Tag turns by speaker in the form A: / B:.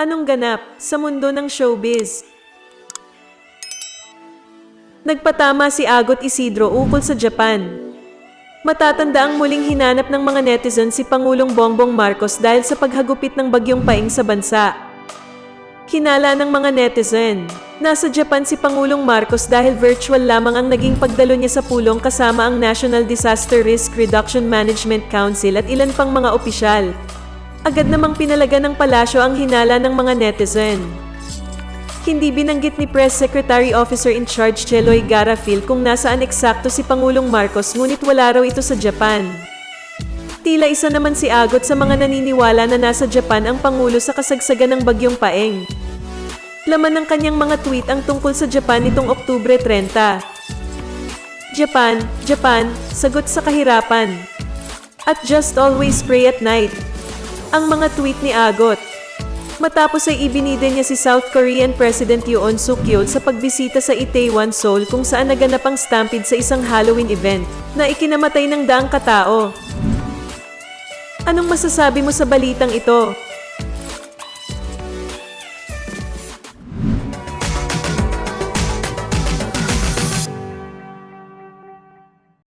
A: Anong ganap sa mundo ng showbiz? Nagpatama si Agot Isidro ukol sa Japan. Matatanda ang muling hinanap ng mga netizen si Pangulong Bongbong Marcos dahil sa paghagupit ng bagyong paing sa bansa. Kinala ng mga netizen. Nasa Japan si Pangulong Marcos dahil virtual lamang ang naging pagdalo niya sa pulong kasama ang National Disaster Risk Reduction Management Council at ilan pang mga opisyal. Agad namang pinalaga ng palasyo ang hinala ng mga netizen. Hindi binanggit ni Press Secretary Officer in Charge Cheloy Garafil kung nasaan eksakto si Pangulong Marcos ngunit wala raw ito sa Japan. Tila isa naman si Agot sa mga naniniwala na nasa Japan ang Pangulo sa kasagsagan ng Bagyong Paeng. Laman ng kanyang mga tweet ang tungkol sa Japan nitong Oktubre 30. Japan, Japan, sagot sa kahirapan. At just always pray at night. Ang mga tweet ni Agot. Matapos ay ibinida niya si South Korean President Yoon Suk Yeol sa pagbisita sa Itaewon, Seoul kung saan naganap ang stampede sa isang Halloween event na ikinamatay ng daang katao. Anong masasabi mo sa balitang ito?